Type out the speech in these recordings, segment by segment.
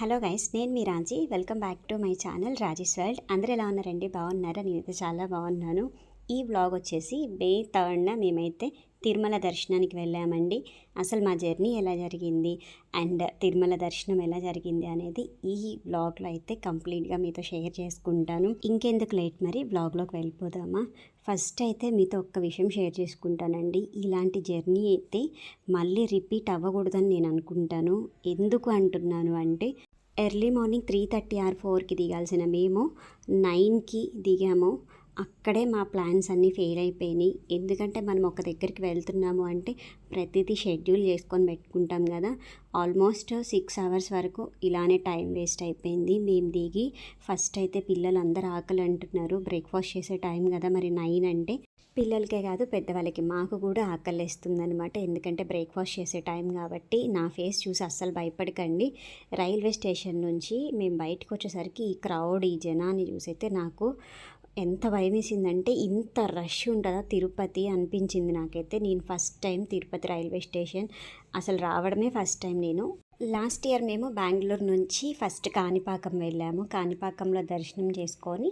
Hello guys నేను మీ Raji. Welcome back to my channel Raji's world. అందరూ ఎలా ఉన్నారండి? బాగున్నారా? నేనైతే చాలా బాగున్నాను. ఈ వ్లాగ్ వచ్చేసి మే థర్డ్న మేమైతే తిరుమల దర్శనానికి వెళ్ళామండి. అసలు మా జర్నీ ఎలా జరిగింది? అండ్ తిరుమల దర్శనం ఎలా జరిగింది అనేది ఈ బ్లాగ్లో అయితే కంప్లీట్గా మీతో షేర్ చేసుకుంటాను. ఇంకెందుకు లేట్ మరి? బ్లాగ్లోకి వెళ్ళిపోదామా? ఫస్ట్ అయితే మీతో ఒక్క విషయం షేర్ చేసుకుంటానండి. ఇలాంటి జర్నీ అయితే మళ్ళీ రిపీట్ అవ్వకూడదని నేను అనుకుంటాను. ఎందుకు అంటున్నాను అంటే early morning three thirty or ఫోర్కి దిగాల్సిన మేము నైన్కి దిగాము. అక్కడే మా ప్లాన్స్ అన్నీ ఫెయిల్ అయిపోయినాయి. ఎందుకంటే మనం ఒక దగ్గరికి వెళ్తున్నాము అంటే ప్రతిదీ షెడ్యూల్ చేసుకొని పెట్టుకుంటాం కదా. ఆల్మోస్ట్ సిక్స్ అవర్స్ వరకు ఇలానే టైం వేస్ట్ అయిపోయింది. మేము దిగి ఫస్ట్ అయితే పిల్లలు అందరు ఆకలి అంటున్నారు బ్రేక్ఫాస్ట్ చేసే టైం కదా మరి నైన్ అంటే. పిల్లలకే కాదు పెద్దవాళ్ళకి మాకు కూడా ఆకలిస్తుందనమాట ఎందుకంటే బ్రేక్ఫాస్ట్ చేసే టైం కాబట్టి నా ఫేస్ చూసి అస్సలు భయపడకండి. రైల్వే స్టేషన్ నుంచి మేము బయటకు వచ్చేసరికి ఈ క్రౌడ్ ఈ జనాన్ని చూసైతే నాకు ఎంత భయం వేసిందంటే ఇంత రష్ ఉంటుందా తిరుపతి అనిపించింది నాకైతే. నేను first time Tirupati railway station అసలు రావడమే ఫస్ట్ టైం నేను. లాస్ట్ ఇయర్ మేము బెంగళూరు నుంచి ఫస్ట్ కాణిపాకం వెళ్ళాము. కాణిపాకంలో దర్శనం చేసుకొని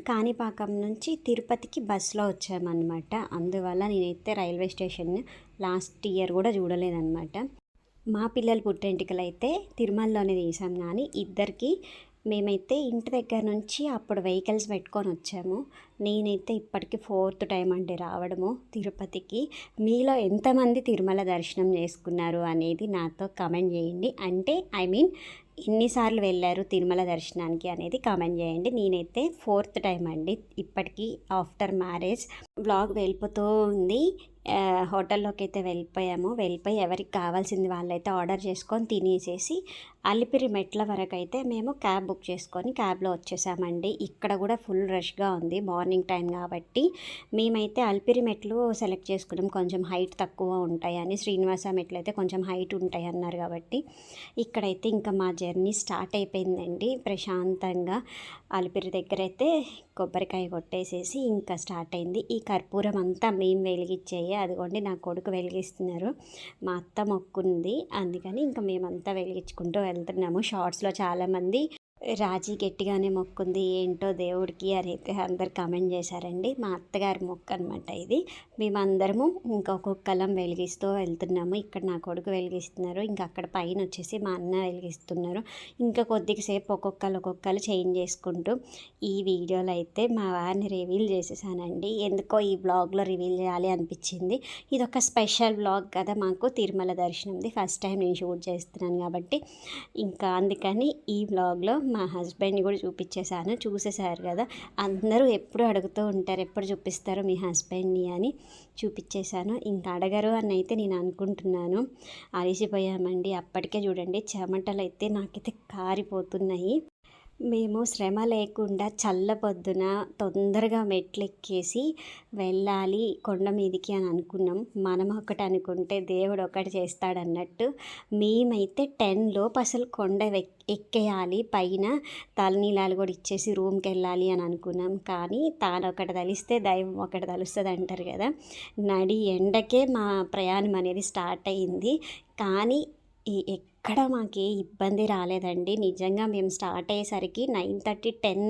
కాణిపాకం నుంచి తిరుపతికి బస్సులో వచ్చామన్నమాట. అందువల్ల నేనైతే రైల్వే స్టేషన్ లాస్ట్ ఇయర్ కూడా చూడలేదన్నమాట. మా పిల్లల పుట్టెంటికలు అయితే తిరుమలలోనే తీసాం కానీ ఇద్దరికి మేమైతే ఇంటి దగ్గర నుంచి అప్పుడు వెహికల్స్ పెట్టుకొని వచ్చాము. నేనైతే ఇప్పటికి ఫోర్త్ టైం అండి రావడము తిరుపతికి. మీలో ఎంతమంది తిరుమల దర్శనం చేసుకున్నారు అనేది నాతో కమెంట్ చేయండి. అంటే ఐ మీన్ ఎన్నిసార్లు వెళ్ళారు తిరుమల దర్శనానికి అనేది కామెంట్ చేయండి. నేనైతే ఫోర్త్ టైం అండి ఇప్పటికీ ఆఫ్టర్ మ్యారేజ్. బ్లాగ్ వెళ్ళిపోతూ ఉంది. హోటల్లోకి అయితే వెళ్ళిపోయాము. వెళ్ళిపోయి ఎవరికి కావాల్సింది వాళ్ళైతే ఆర్డర్ చేసుకొని తినేసేసి అలిపిరి మెట్ల వరకు అయితే మేము క్యాబ్ బుక్ చేసుకొని క్యాబ్లో వచ్చేసామండి. ఇక్కడ కూడా ఫుల్ రష్గా ఉంది మార్నింగ్ టైం కాబట్టి. మేమైతే అలిపిరి మెట్లు సెలెక్ట్ చేసుకున్నాం. కొంచెం హైట్ తక్కువ ఉంటాయని శ్రీనివాస మెట్లు అయితే కొంచెం హైట్ ఉంటాయి అన్నారు కాబట్టి. ఇక్కడైతే ఇంకా మా జర్నీ స్టార్ట్ అయిపోయిందండి. ప్రశాంతంగా అలిపిరి దగ్గర అయితే కొబ్బరికాయ కొట్టేసేసి ఇంకా స్టార్ట్ అయింది. ఈ కర్పూరం అంతా మేము వెలిగించేయి అదిగోండి నా కొడుకు వెలిగిస్తున్నారు. మా అత్త మొక్కుంది. అందుకని ఇంకా మేమంతా వెలిగించుకుంటూ వెళ్తున్నాము. షార్ట్స్లో చాలామంది రాజీ గట్టిగానే మొక్కుంది. ఏంటో దేవుడికి అని అయితే అందరు కామెంట్ చేశారండి. మా అత్తగారి మొక్క అనమాట ఇది. మేమందరము ఇంకొక కలం వెలిగిస్తూ వెళ్తున్నాము. ఇక్కడ నా కొడుకు వెలిగిస్తున్నారు. ఇంకా అక్కడ పైన వచ్చేసి మా అన్న వెలిగిస్తున్నారు. ఇంకా కొద్దిసేపు ఒక్కొక్కరు ఒక్కొక్కరు చేంజ్ చేసుకుంటూ ఈ వీడియోలో అయితే మా వారిని రివీల్ చేసేసానండి. ఎందుకో ఈ బ్లాగ్లో రివీల్ చేయాలి అనిపించింది. ఇది ఒక స్పెషల్ బ్లాగ్ కదా మాకు. తిరుమల దర్శనంది. ఫస్ట్ టైం నేను షూట్ చేస్తున్నాను కాబట్టి. ఇంకా అందుకని ఈ బ్లాగ్లో మా మా హస్బెండ్ని కూడా చూపించేశాను చూసేసారు కదా. అందరూ ఎప్పుడు అడుగుతూ ఉంటారు ఎప్పుడు చూపిస్తారు మీ హస్బెండ్ని అని చూపించేశాను ఇంకా అడగరు అని అయితే నేను అనుకుంటున్నాను. అలిసిపోయామండి అప్పటికే చూడండి చెమటలు అయితే నాకైతే కారిపోతున్నాయి. మేము శ్రమ లేకుండా చల్ల పొద్దున తొందరగా మెట్లు ఎక్కేసి వెళ్ళాలి కొండ మీదికి అని అనుకున్నాం. మనం ఒకటి అనుకుంటే దేవుడు ఒకటి చేస్తాడన్నట్టు. మేమైతే టెన్ లోపు అసలు కొండ ఎక్కేయాలి. పైన తలనీలాలు కూడా ఇచ్చేసి రూమ్కి వెళ్ళాలి అని అనుకున్నాం. కానీ తాను ఒకటి తలిస్తే దైవం ఒకటి తలుస్తుంది అంటారు కదా. నడి ఎండకే మా ప్రయాణం అనేది స్టార్ట్ అయింది. కానీ ఈ ఎక్కడ మాకే ఇబ్బంది రాలేదండి. నిజంగా మేము స్టార్ట్ అయ్యేసరికి నైన్ థర్టీ టెన్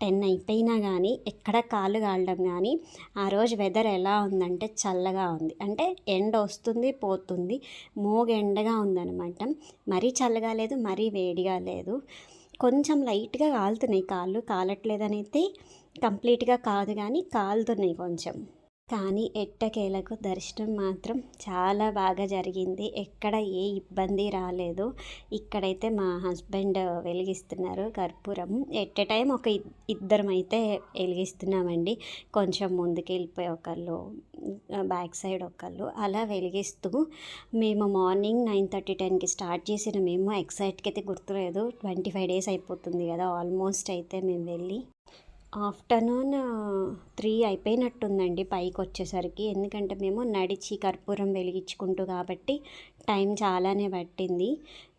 టెన్ అయిపోయినా కానీ ఎక్కడ కాలు కాలడం కానీ ఆ రోజు వెదర్ ఎలా ఉందంటే చల్లగా ఉంది. అంటే ఎండ వస్తుంది పోతుంది మోగ ఎండగా ఉందనమాట మరీ చల్లగా లేదు మరీ వేడిగా లేదు. కొంచెం లైట్గా కాలుతున్నాయి కాళ్ళు. కాలట్లేదనైతే కంప్లీట్గా కాదు కానీ కాలుతున్నాయి కొంచెం. కానీ ఎట్టకేలకు దర్శనం మాత్రం చాలా బాగా జరిగింది. ఎక్కడ ఏ ఇబ్బంది రాలేదు. ఇక్కడైతే మా హస్బెండ్ వెలిగిస్తున్నారు కర్పూరం. ఎట్ ఎ టైం ఒక ఇద్దరం అయితే వెలిగిస్తున్నామండి. కొంచెం ముందుకు వెళ్ళిపోయి ఒకళ్ళు బ్యాక్ సైడ్ ఒకళ్ళు అలా వెలిగిస్తూ మేము మార్నింగ్ నైన్ థర్టీ టెన్కి స్టార్ట్ చేసిన మేము ఎక్సైట్కి అయితే గుర్తులేదు. ట్వంటీ ఫైవ్ డేస్ అయిపోతుంది కదా ఆల్మోస్ట్ అయితే మేము వెళ్ళి ఆఫ్టర్నూన్ త్రీ అయిపోయినట్టుందండి పైకి వచ్చేసరికి ఎందుకంటే మేము నడిచి కర్పూరం వెలిగించుకుంటూ కాబట్టి టైం చాలానే పట్టింది.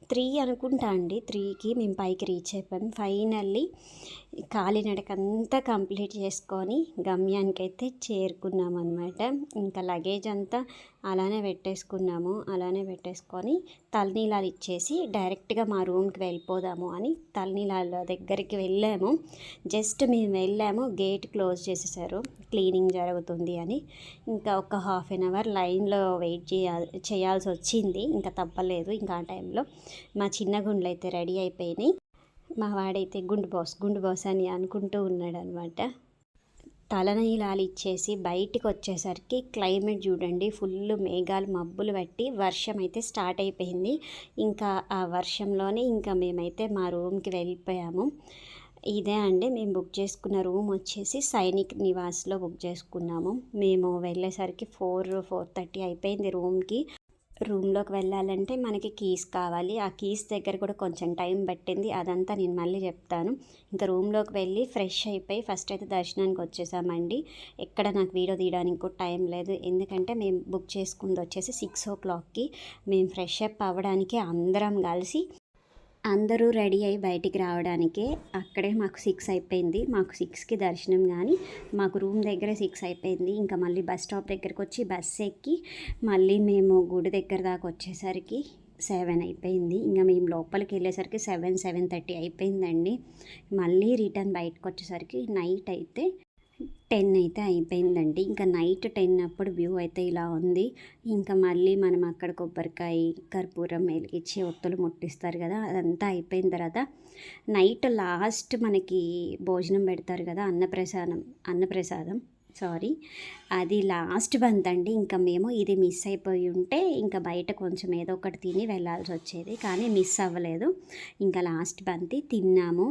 త్రీ అనుకుంటా అండి. త్రీకి మేము పైకి రీచ్ అయిపోయాం. ఫైనల్లీ కాలినడక అంతా కంప్లీట్ చేసుకొని గమ్యానికి అయితే చేరుకున్నాం అనమాట ఇంకా లగేజ్ అంతా అలానే పెట్టేసుకున్నాము. అలానే పెట్టేసుకొని తలనీలాలు ఇచ్చేసి డైరెక్ట్గా మా రూమ్కి వెళ్ళిపోదాము అని తలనీలాల దగ్గరికి వెళ్ళాము. జస్ట్ మేము వెళ్ళాము. గేట్ క్లోజ్ చేసేసారు. క్లీనింగ్ జరుగుతుంది అని. ఇంకా ఒక హాఫ్ అన్ అవర్ లైన్లో వెయిట్ చేయాల్సి వచ్చింది. ఇంకా తప్పలేదు. ఇంకా ఆ టైంలో మా చిన్న గుండ్లు అయితే రెడీ అయిపోయినాయి. మా వాడైతే గుండు బాస్ గుండు బాస్ అని అనుకుంటూ ఉన్నాడు అనమాట తలనీలాలు ఇచ్చేసి బయటికి వచ్చేసరికి క్లైమేట్ చూడండి ఫుల్ మేఘాలు మబ్బులు పట్టి వర్షం అయితే స్టార్ట్ అయిపోయింది. ఇంకా ఆ వర్షంలోనే ఇంకా మేమైతే మా రూమ్కి వెళ్ళిపోయాము. ఇదే అండి మేము బుక్ చేసుకున్న రూమ్ వచ్చేసి సైనిక్ నివాస్లో బుక్ చేసుకున్నాము. మేము వెళ్ళేసరికి ఫోర్ ఫోర్ థర్టీ అయిపోయింది రూమ్కి. రూమ్లోకి వెళ్ళాలంటే మనకి కీస్ కావాలి. ఆ కీస్ దగ్గర కూడా కొంచెం టైం పట్టింది. అదంతా నేను మళ్ళీ చెప్తాను. ఇంకా రూమ్లోకి వెళ్ళి ఫ్రెష్ అయిపోయి ఫస్ట్ అయితే దర్శనానికి వచ్చేసామండి. ఎక్కడ నాకు వీడియో తీయడానికి కూడా టైం లేదు. ఎందుకంటే మేము బుక్ చేసుకుంది వచ్చేసి సిక్స్ ఓ క్లాక్కి. మేము ఫ్రెష్ అప్ అవ్వడానికి అందరం కలిసి అందరూ రెడీ అయ్యి బయటికి రావడానికే అక్కడే మాకు సిక్స్ అయిపోయింది. మాకు సిక్స్కి దర్శనం కానీ మాకు రూమ్ దగ్గరే సిక్స్ అయిపోయింది. ఇంకా మళ్ళీ బస్ స్టాప్ దగ్గరకు వచ్చి బస్ ఎక్కి మళ్ళీ మేము గుడి దగ్గర దాకా వచ్చేసరికి సెవెన్ అయిపోయింది. ఇంకా మేము లోపలికి వెళ్ళేసరికి సెవెన్ సెవెన్ థర్టీ అయిపోయిందండి. మళ్ళీ రిటర్న్ బయటకు వచ్చేసరికి నైట్ అయితే టెన్ అయితే అయిపోయిందండి. ఇంకా నైట్ టెన్ అప్పుడు వ్యూ అయితే ఇలా ఉంది. ఇంకా మళ్ళీ మనం అక్కడ కొబ్బరికాయ కర్పూరం వెలిగించి ఒత్తులు ముట్టిస్తారు కదా అదంతా అయిపోయిన తర్వాత నైట్ లాస్ట్ మనకి భోజనం పెడతారు కదా అన్నప్రసాదం అన్నప్రసాదం సారీ. అది లాస్ట్ బంత్ అండి. ఇంకా మేము ఇది మిస్ అయిపోయి ఉంటే ఇంకా బయట కొంచెం ఏదో ఒకటి తిని వెళ్ళాల్సి వచ్చేది. కానీ మిస్ అవ్వలేదు. ఇంకా లాస్ట్ బంతి తిన్నాము.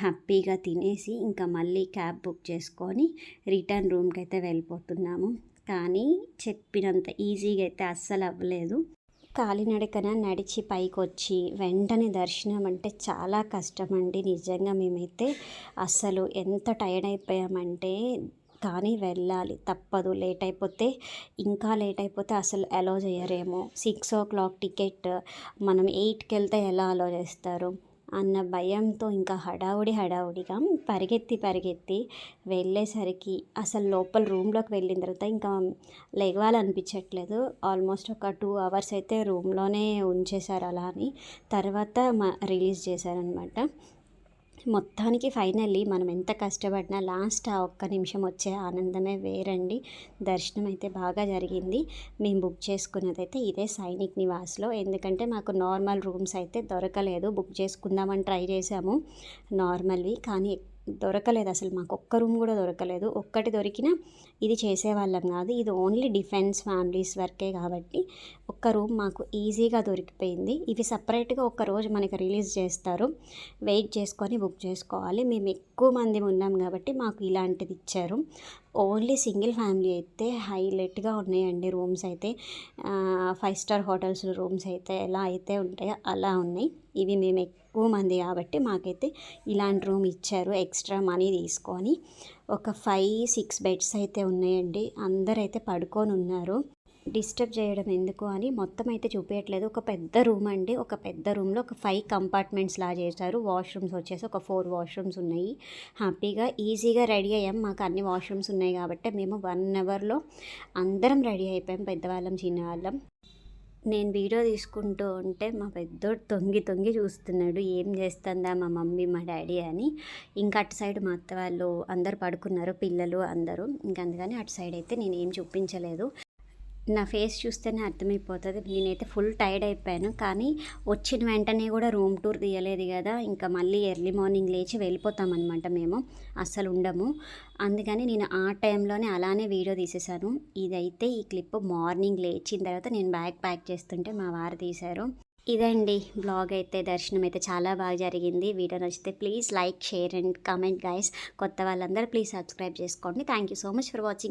హ్యాపీగా తినేసి ఇంకా మళ్ళీ క్యాబ్ బుక్ చేసుకొని రిటర్న్ రూమ్కి అయితే వెళ్ళిపోతున్నాము. కానీ చెప్పినంత ఈజీగా అయితే అస్సలు అవ్వలేదు. కాలినడకన నడిచి పైకి వచ్చి వెంటనే దర్శనం అంటే చాలా కష్టం అండి నిజంగా మేమైతే. అస్సలు ఎంత టైర్డ్ అయిపోయామంటే కానీ వెళ్ళాలి తప్పదు. లేట్ అయిపోతే ఇంకా లేట్ అయిపోతే అసలు అలో చేయరేమో. సిక్స్ ఓ క్లాక్ టికెట్ మనం ఎయిట్కి వెళ్తే ఎలా అలో చేస్తారు? అన్న భయంతో ఇంకా హడావుడి హడావుడిగా పరిగెత్తి పరిగెత్తి వెళ్ళేసరికి అసలు లోపల రూమ్లోకి వెళ్ళిన తర్వాత ఇంకా లెగవాలనిపించట్లేదు ఆల్మోస్ట్ ఒక టూ అవర్స్ అయితే రూమ్లోనే ఉంచేశారు అలా అని. తర్వాత మా రిలీజ్ చేశారనమాట మొత్తానికి ఫైనల్లీ మనం ఎంత కష్టపడినా లాస్ట్ ఆ ఒక్క నిమిషం వచ్చే ఆనందమే వేరండి. దర్శనం అయితే బాగా జరిగింది. మేము బుక్ చేసుకున్నదైతే ఇదే సైనిక్ నివాస్లో. ఎందుకంటే మాకు నార్మల్ రూమ్స్ అయితే దొరకలేదు. బుక్ చేసుకుందామని ట్రై చేసాము నార్మల్వి కానీ దొరకలేదు అసలు. మాకు ఒక్క రూమ్ కూడా దొరకలేదు. ఒక్కటి దొరికినా ఇది చేసేవాళ్ళం కాదు. ఇది ఓన్లీ డిఫెన్స్ ఫ్యామిలీస్ వర్కే కాబట్టి ఒక్క రూమ్ మాకు ఈజీగా దొరికిపోయింది. ఇవి సపరేట్గా ఒక రోజు మనకి రిలీజ్ చేస్తారు. వెయిట్ చేసుకొని బుక్ చేసుకోవాలి. మేము ఎక్కువ మంది ఉన్నాం కాబట్టి మాకు ఇలాంటిది ఇచ్చారు. ఓన్లీ సింగిల్ ఫ్యామిలీ అయితే హైలైట్గా ఉన్నాయండి రూమ్స్ అయితే. ఫైవ్ స్టార్ హోటల్స్ రూమ్స్ అయితే ఎలా అయితే ఉంటాయో అలా ఉన్నాయి. ఇవి మేము ఎక్కువ మంది కాబట్టి మాకైతే ఇలాంటి రూమ్ ఇచ్చారు. ఎక్స్ట్రా మనీ తీసుకొని ఒక ఫైవ్ సిక్స్ బెడ్స్ అయితే ఉన్నాయండి. అందరైతే పడుకొని ఉన్నారు. డిస్టర్బ్ చేయడం ఎందుకు అని మొత్తం అయితే చూపించట్లేదు ఒక పెద్ద రూమ్ అండి. ఒక పెద్ద రూమ్లో ఒక ఫైవ్ కంపార్ట్మెంట్స్ లా చేశారు. వాష్రూమ్స్ వచ్చేసి ఒక ఫోర్ వాష్రూమ్స్ ఉన్నాయి. హ్యాపీగా ఈజీగా రెడీ అయ్యాం. మాకు అన్ని వాష్రూమ్స్ ఉన్నాయి కాబట్టి మేము వన్ అవర్లో అందరం రెడీ అయిపోయాం. పెద్దవాళ్ళం చిన్నవాళ్ళం. నేను వీడియో తీసుకుంటూ ఉంటే మా పెద్దోడు తొంగి తొంగి చూస్తున్నాడు. ఏం చేస్తుందా మా మమ్మీ మా డాడీ అని. ఇంకా అటు సైడ్ మా అత్త వాళ్ళు అందరు పడుకున్నారు. పిల్లలు అందరూ. ఇంకా అందుకని అటు సైడ్ అయితే నేను ఏం చూపించలేదు. నా ఫేస్ చూస్తేనే అర్థమైపోతుంది. నేనైతే ఫుల్ టైర్డ్ అయిపోయాను. కానీ వచ్చిన వెంటనే కూడా రూమ్ టూర్ తీయలేదు కదా. ఇంకా మళ్ళీ ఎర్లీ మార్నింగ్ లేచి వెళ్ళిపోతామన్నమాట మేము. అస్సలు ఉండము. అందుకని నేను ఆ టైంలోనే అలానే వీడియో తీసేసాను ఇదైతే ఈ క్లిప్ మార్నింగ్ లేచిన తర్వాత నేను బ్యాగ్ ప్యాక్ చేస్తుంటే మా వారు తీశారు. ఇదండి. బ్లాగ్ అయితే దర్శనం అయితే చాలా బాగా జరిగింది. వీడియో నచ్చితే please like share and comment guys కొత్త వాళ్ళందరూ ప్లీజ్ సబ్స్క్రైబ్ చేసుకోండి. Thank you so much for watching